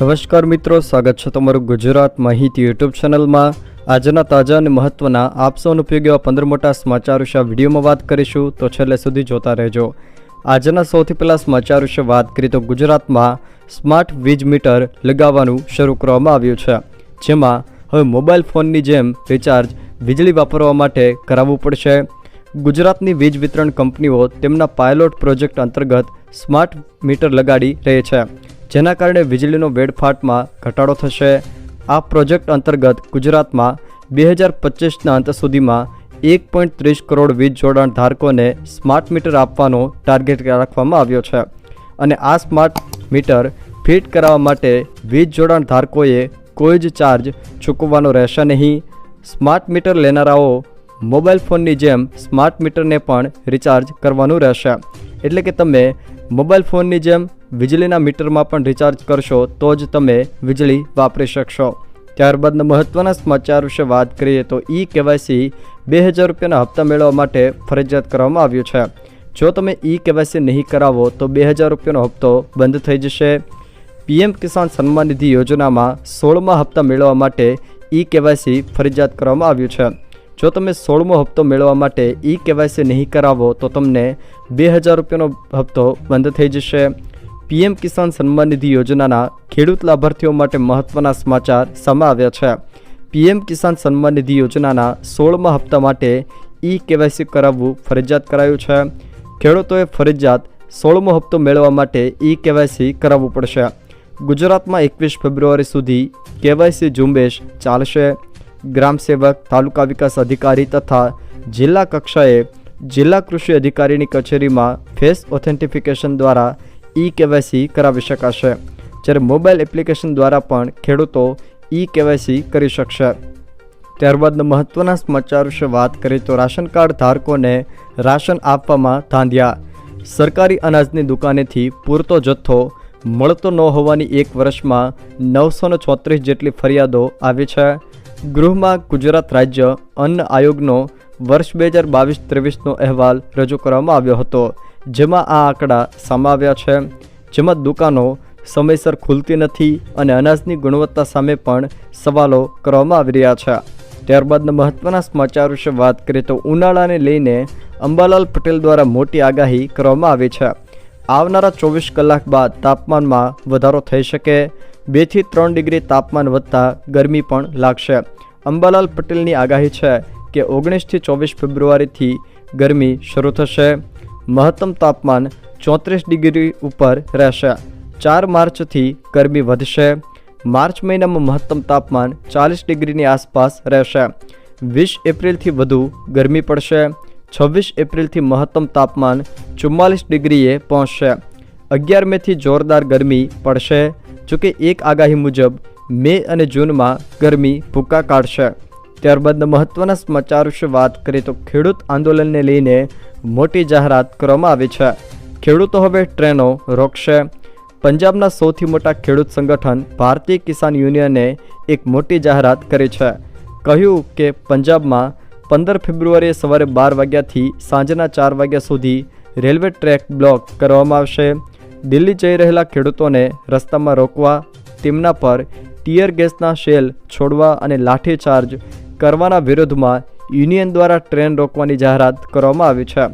નમસ્કાર મિત્રો, સ્વાગત છે તમારું ગુજરાત માહિતી યુટ્યુબ ચેનલમાં. આજના તાજા અને મહત્વના આપસોન ઉપયોગ એવા પંદર મોટા સમાચાર વિશે વિડીયોમાં વાત કરીશું. તો છેલ્લે સુધી જોતા રહેજો. આજના સૌથી પહેલાં સમાચાર વિશે વાત કરીએ તો ગુજરાતમાં સ્માર્ટ વીજ મીટર લગાવવાનું શરૂ કરવામાં આવ્યું છે. જેમાં હવે મોબાઈલ ફોનની જેમ રિચાર્જ વીજળી વાપરવા માટે કરાવવું પડશે. ગુજરાતની વીજ વિતરણ કંપનીઓ તેમના પાયલોટ પ્રોજેક્ટ અંતર્ગત સ્માર્ટ મીટર લગાડી રહી છે. જેના કારણે વીજળીનો વેડફાટમાં ઘટાડો થશે. આ પ્રોજેક્ટ અંતર્ગત ગુજરાતમાં બે હજાર પચીસના અંત સુધીમાં એક પોઈન્ટ ત્રીસ કરોડ વીજ જોડાણ ધારકોને સ્માર્ટ મીટર આપવાનો ટાર્ગેટ રાખવામાં આવ્યો છે અને આ સ્માર્ટ મીટર ફિટ કરાવવા માટે વીજ જોડાણ ધારકોએ કોઈ જ ચાર્જ ચૂકવવાનો રહેશે નહીં. સ્માર્ટ મીટર લેનારાઓ મોબાઈલ ફોનની જેમ સ્માર્ટ મીટરને પણ રિચાર્જ કરવાનું રહેશે. એટલે કે તમે મોબાઈલ ફોનની જેમ વીજળીના મીટરમાં પણ રિચાર્જ કરશો તો જ તમે વીજળી વાપરી શકશો. ત્યારબાદના મહત્ત્વના સમાચાર વિશે વાત કરીએ તો ઈ કેવાયસી બે હજાર રૂપિયાના હપ્તા મેળવવા માટે ફરજિયાત કરવામાં આવ્યું છે. જો તમે ઈ કેવાયસી નહીં કરાવો તો બે હજાર રૂપિયાનો હપ્તો બંધ થઈ જશે. પીએમ કિસાન સન્માન નિધિ યોજનામાં સોળમા હપ્તા મેળવવા માટે ઈ કેવાયસી ફરજિયાત કરવામાં આવ્યું છે. જો તમે સોળમો હપ્તો મેળવવા માટે ઈ કેવાયસી નહીં કરાવો તો તમને બે હજાર રૂપિયાનો હપ્તો બંધ થઈ જશે. પીએમ કિસાન સન્માન નિધિ યોજનાના ખેડૂત લાભાર્થીઓ માટે મહત્ત્વના સમાચાર સામે આવ્યા છે. પીએમ કિસાન સન્માન નિધિ યોજનાના સોળમા હપ્તા માટે ઈ કેવાયસી કરાવવું ફરજિયાત કરાયું છે. ખેડૂતોએ ફરજિયાત સોળમો હપ્તો મેળવવા માટે ઈ કેવાયસી કરાવવું પડશે. ગુજરાતમાં એકવીસ ફેબ્રુઆરી સુધી કેવાયસી ઝુંબેશ ચાલશે. ગ્રામ સેવક, તાલુકા વિકાસ અધિકારી તથા જિલ્લા કક્ષાએ જિલ્લા કૃષિ અધિકારીની કચેરીમાં ફેસ ઓથેન્ટિફિકેશન દ્વારા ઈ કેવાયસી કરાવી શકાશે. જ્યારે મોબાઈલ એપ્લિકેશન દ્વારા પણ ખેડૂતો ઈ કેવાયસી કરી શકશે. ત્યારબાદના મહત્ત્વના સમાચાર વિશે વાત કરીએ તો રાશન કાર્ડ ધારકોને રાશન આપવામાં ધાંધ્યા. સરકારી અનાજની દુકાનેથી પૂરતો જથ્થો મળતો ન હોવાની એક વર્ષમાં નવસો છોત્રીસ જેટલી ફરિયાદો આવી છે. ગૃહમાં ગુજરાત રાજ્ય અન્ન આયોગનો વર્ષ બે હજાર બાવીસ ત્રેવીસનો અહેવાલ રજૂ કરવામાં આવ્યો હતો. જેમાં આ આંકડા સમાવ્યા છે. જેમાં દુકાનો સમયસર ખુલતી નથી અને અનાજની ગુણવત્તા સામે પણ સવાલો કરવામાં આવી રહ્યા છે. ત્યારબાદના મહત્ત્વના સમાચાર વિશે વાત કરીએ તો ઉનાળાને લઈને અંબાલાલ પટેલ દ્વારા મોટી આગાહી કરવામાં આવી છે. આવનારા ચોવીસ કલાક બાદ તાપમાનમાં વધારો થઈ શકે. બેથી ત્રણ ડિગ્રી તાપમાન વધતા ગરમી પણ લાગશે. અંબાલાલ પટેલની આગાહી છે કે ઓગણીસથી ચોવીસ ફેબ્રુઆરીથી ગરમી શરૂ થશે. મહત્તમ તાપમાન ચોત્રીસ ડિગ્રી ઉપર રહેશે. ચાર માર્ચથી ગરમી વધશે. માર્ચ મહિનામાં મહત્તમ તાપમાન ચાલીસ ડિગ્રીની આસપાસ રહેશે. વીસ એપ્રિલથી વધુ ગરમી પડશે. છવ્વીસ એપ્રિલથી મહત્તમ તાપમાન ચુમ્માલીસ ડિગ્રીએ પહોંચશે. અગિયાર મેથી જોરદાર ગરમી પડશે. જોકે એક આગાહી મુજબ, મે અને જૂનમાં ગરમી ભૂકા કાઢશે. ત્યારબાદના મહત્ત્વના સમાચાર વિશે વાત કરીએ તો ખેડૂત આંદોલનને લઈને મોટી જાહેરાત કરવામાં આવી છે. ખેડૂતો હવે ટ્રેનો રોકશે. પંજાબના સૌથી મોટા ખેડૂત સંગઠન ભારતીય કિસાન યુનિયને એક મોટી જાહેરાત કરી છે. કહ્યું કે પંજાબમાં પંદર ફેબ્રુઆરીએ સવારે બાર વાગ્યાથી સાંજના ચાર વાગ્યા સુધી રેલવે ટ્રેક બ્લોક કરવામાં આવશે. દિલ્હી જઈ રહેલા ખેડૂતોને રસ્તામાં રોકવા, તેમના પર ટીયર ગેસના શેલ છોડવા અને લાઠીચાર્જ કરવાના વિરોધમાં યુનિયન દ્વારા ટ્રેન રોકવાની જાહેરાત કરવામાં આવી છે.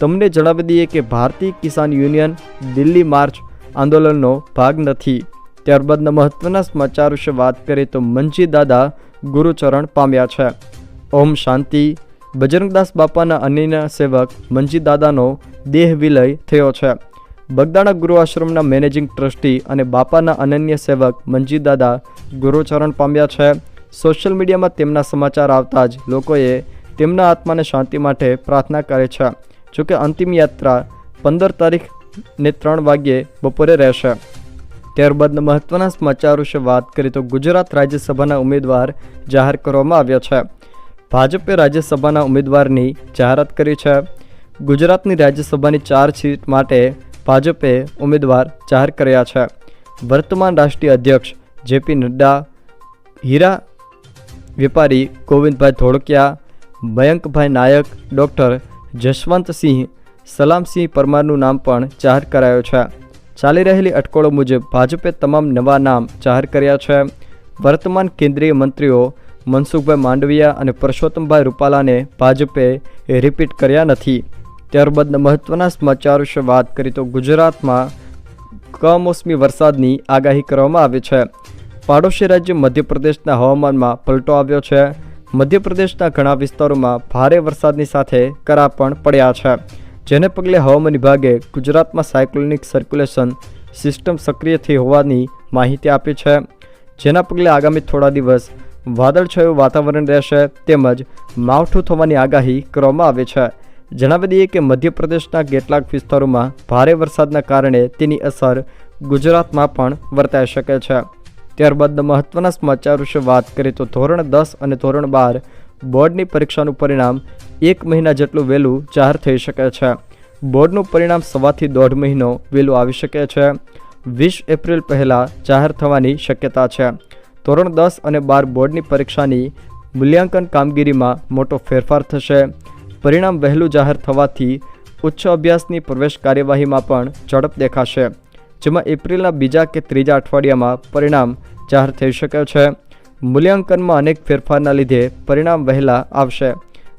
તમને જણાવી દઈએ કે ભારતીય કિસાન યુનિયન દિલ્હી માર્ચ આંદોલનનો ભાગ નથી. ત્યારબાદના મહત્ત્વના સમાચાર વિશે વાત કરીએ તો મંજી દાદા ગુરુચરણ પામ્યા છે. ઓમ શાંતિ. બજરંગદાસ બાપાના અન્યના સેવક મંજી દાદાનો દેહ વિલય થયો છે. બગદાણા ગુરુ આશ્રમના મેનેજિંગ ટ્રસ્ટી અને બાપાના અનન્ય સેવક મંજી દાદા ગુરુચરણ પામ્યા છે. સોશિયલ મીડિયામાં તેમના સમાચાર આવતા જ લોકોએ તેમના આત્માને શાંતિ માટે પ્રાર્થના કરે છે. જોકે અંતિમ યાત્રા પંદર તારીખ ને ત્રણ વાગ્યે બપોરે રહેશે. ત્યારબાદના મહત્ત્વના સમાચાર વિશે વાત કરીએ તો ગુજરાત રાજ્યસભાના ઉમેદવાર જાહેર કરવામાં આવ્યા છે. ભાજપે રાજ્યસભાના ઉમેદવારની જાહેરાત કરી છે. ગુજરાતની રાજ્યસભાની ચાર સીટ માટે ભાજપે ઉમેદવાર જાહેર કર્યા છે. વર્તમાન રાષ્ટ્રીય અધ્યક્ષ જેપી નડ્ડા, હીરા વેપારી ગોવિંદભાઈ ધોળકિયા, મયંકભાઈ નાયક, ડૉક્ટર જશવંતસિંહ, સલામસિંહ પરમારનું નામ પણ જાહેર કરાયું છે. ચાલી રહેલી અટકળો મુજબ ભાજપે તમામ નવા નામ જાહેર કર્યા છે. વર્તમાન કેન્દ્રીય મંત્રીઓ મનસુખભાઈ માંડવિયા અને પરસોત્તમભાઈ રૂપાલાને ભાજપે રિપીટ કર્યા નથી. ત્યારબાદ મહત્ત્વના સમાચાર વિશે વાત કરીએ તો ગુજરાતમાં કમોસમી વરસાદની આગાહી કરવામાં આવી છે. પાડોશી રાજ્ય મધ્યપ્રદેશના હવામાનમાં પલટો આવ્યો છે. મધ્યપ્રદેશના ઘણા વિસ્તારોમાં ભારે વરસાદની સાથે કરા પણ પડ્યા છે. જેને પગલે હવામાન વિભાગે ગુજરાતમાં સાયક્લોનિક સર્ક્યુલેશન સિસ્ટમ સક્રિય થઈ હોવાની માહિતી આપી છે. જેના પગલે આગામી થોડા દિવસ વાદળછાયું વાતાવરણ રહેશે તેમજ માવઠું થવાની આગાહી કરવામાં આવી છે. જણાવી દઈએ કે મધ્યપ્રદેશના કેટલાક વિસ્તારોમાં ભારે વરસાદના કારણે તેની અસર ગુજરાતમાં પણ વર્તાઈ શકે છે. ત્યારબાદ મહત્વના સમાચાર વિશે વાત કરીએ તો ધોરણ દસ અને ધોરણ બાર બોર્ડની પરીક્ષાનું પરિણામ એક મહિના જેટલું વહેલું જાહેર થઈ શકે છે. બોર્ડનું પરિણામ સવાથી દોઢ મહિનો વહેલું આવી શકે છે. વીસ એપ્રિલ પહેલાં જાહેર થવાની શક્યતા છે. ધોરણ દસ અને બાર બોર્ડની પરીક્ષાની મૂલ્યાંકન કામગીરીમાં મોટો ફેરફાર થશે. પરિણામ વહેલું જાહેર થવાથી ઉચ્ચ અભ્યાસની પ્રવેશ કાર્યવાહીમાં પણ ઝડપ દેખાશે. જેમાં એપ્રિલના બીજા કે ત્રીજા અઠવાડિયામાં પરિણામ જાહેર થઈ શકે છે. મૂલ્યાંકનમાં અનેક ફેરફારના લીધે પરિણામ વહેલા આવશે.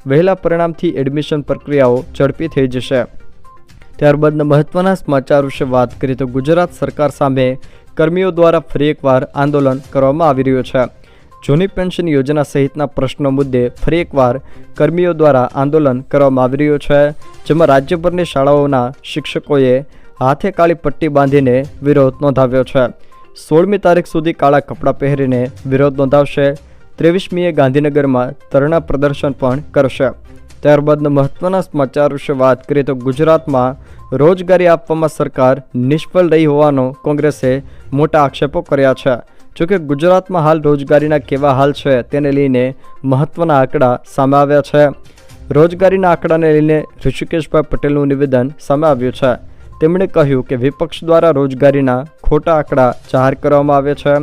વહેલા પરિણામથી એડમિશન પ્રક્રિયાઓ ઝડપી થઈ જશે. ત્યારબાદના મહત્વના સમાચાર વિશે વાત કરીએ તો ગુજરાત સરકાર સામે કર્મીઓ દ્વારા ફરી એકવાર આંદોલન કરવામાં આવી રહ્યું છે. જૂની પેન્શન યોજના સહિતના પ્રશ્નો મુદ્દે ફરી એકવાર કર્મીઓ દ્વારા આંદોલન કરવામાં આવી રહ્યું છે, જેમાં રાજ્યભરની શાળાઓના શિક્ષકોએ હાથે કાળી પટ્ટી બાંધીને વિરોધ નોંધાવ્યો છે. સોળમી તારીખ સુધી કાળા કપડાં પહેરીને વિરોધ નોંધાવશે. ત્રેવીસમીએ ગાંધીનગરમાં ધરણા પ્રદર્શન પણ કરશે. ત્યારબાદના મહત્વના સમાચાર વિશે વાત કરીએ તો ગુજરાતમાં રોજગારી આપવામાં સરકાર નિષ્ફળ રહી હોવાનો કોંગ્રેસે મોટા આક્ષેપો કર્યા છે. જોકે ગુજરાતમાં હાલ રોજગારીના કેવા હાલ છે તેને લઈને મહત્વના આંકડા સામે આવ્યા છે. રોજગારીના આંકડાને લઈને ઋષિકેશભાઈ પટેલનું નિવેદન સામે આવ્યું છે. તેમણે કહ્યું કે વિપક્ષ દ્વારા રોજગારીના ખોટા આંકડા જાહેર કરવામાં આવે છે.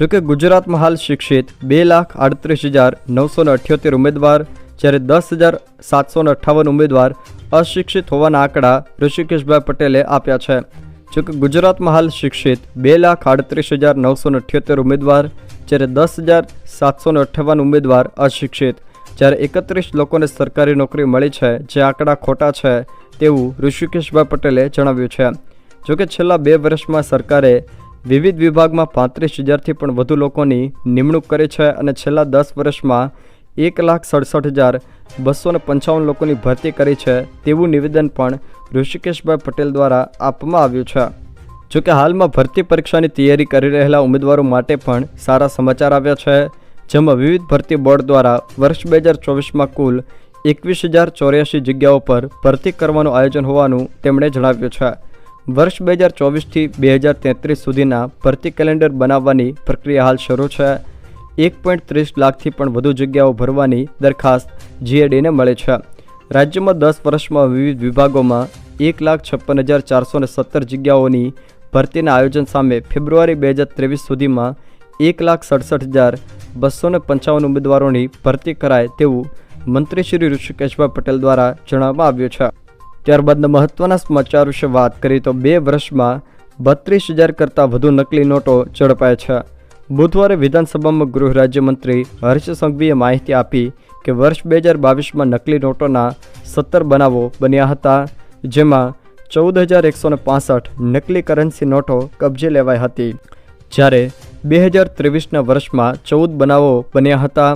જોકે ગુજરાતમાં હાલ શિક્ષિત બે લાખ આડત્રીસ હજાર નવસો અઠ્યોતેર ઉમેદવાર, જ્યારે દસ હજાર સાતસો અઠ્ઠાવન ઉમેદવાર અશિક્ષિત હોવાના આંકડા ઋષિકેશભાઈ પટેલે આપ્યા છે. જોકે ગુજરાતમાં હાલ શિક્ષિત બે લાખ આડત્રીસ હજાર નવસો અઠ્યોતેર ઉમેદવાર, જ્યારે દસ હજાર સાતસો અઠ્ઠાવન ઉમેદવાર અશિક્ષિત. જ્યારે એકત્રીસ લોકોને સરકારી નોકરી મળી છે, જે આંકડા ખોટા છે તેવું ઋષિકેશભાઈ પટેલે જણાવ્યું છે. જોકે છેલ્લા બે વર્ષમાં સરકારે વિવિધ વિભાગમાં પાંત્રીસ હજારથી પણ વધુ લોકોની નિમણૂક કરી છે અને છેલ્લા દસ વર્ષમાં એક લાખ સડસઠ હજાર બસો પંચાવન લોકોની ભરતી કરી છે તેવું નિવેદન પણ ઋષિકેશભાઈ પટેલ દ્વારા આપવામાં આવ્યું છે. જોકે હાલમાં ભરતી પરીક્ષાની તૈયારી કરી રહેલા ઉમેદવારો માટે પણ સારા સમાચાર આવ્યા છે. જેમાં વિવિધ ભરતી બોર્ડ દ્વારા વર્ષ બે હજાર ચોવીસમાં કુલ એકવીસ હજાર ચોર્યાસી જગ્યાઓ પર ભરતી કરવાનું આયોજન હોવાનું તેમણે જણાવ્યું છે. વર્ષ બે હજાર ચોવીસથી બે હજાર તેત્રીસ સુધીના ભરતી કેલેન્ડર બનાવવાની પ્રક્રિયા હાલ શરૂ છે. એક પોઈન્ટ ત્રીસ લાખથી પણ વધુ જગ્યાઓ ભરવાની દરખાસ્ત જીએડીને મળે છે. રાજ્યમાં દસ વર્ષમાં વિવિધ વિભાગોમાં એક લાખ છપ્પન હજાર ચારસો સત્તર જગ્યાઓની ભરતીના આયોજન સામે ફેબ્રુઆરી બે હજાર ત્રેવીસ સુધીમાં એક લાખ સડસઠ હજાર બસો પંચાવન ઉમેદવારોની ભરતી કરાય તેવું મંત્રી શ્રી ઋષિકેશભાઈ પટેલ દ્વારા જણાવવામાં આવ્યું છે. ત્યારબાદના મહત્વના સમાચાર વિશે વાત કરીએ તો બે વર્ષમાં બત્રીસ હજાર કરતાં વધુ નકલી નોટો ઝડપાય છે. બુધવારે વિધાનસભામાં ગૃહ રાજ્યમંત્રી હર્ષ સંઘવીએ માહિતી આપી કે વર્ષ બે હજાર બાવીસમાં નકલી નોટોના સત્તર બનાવો બન્યા હતા, જેમાં ચૌદ હજાર એકસો ને પાસઠ નકલી કરન્સી નોટો કબજે લેવાઈ હતી. જ્યારે બે હજાર ત્રેવીસના વર્ષમાં ચૌદ બનાવો બન્યા હતા,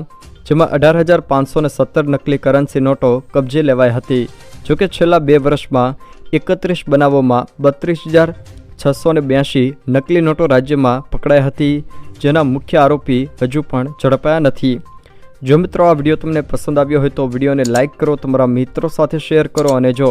જેમાં અઢાર હજાર પાંચસોને સત્તર નકલી કરન્સી નોટો કબજે લેવાઈ હતી. જોકે છેલ્લા બે વર્ષમાં એકત્રીસ બનાવોમાં બત્રીસ હજાર છસો બ્યાસી નકલી નોટો રાજ્યમાં પકડાઈ હતી, જેના મુખ્ય આરોપી હજુ પણ ઝડપાયા નથી. જો મિત્રો આ વીડિયો તમને પસંદ આવ્યો હોય તો વિડીયોને લાઇક કરો, તમારા મિત્રો સાથે શેર કરો અને જો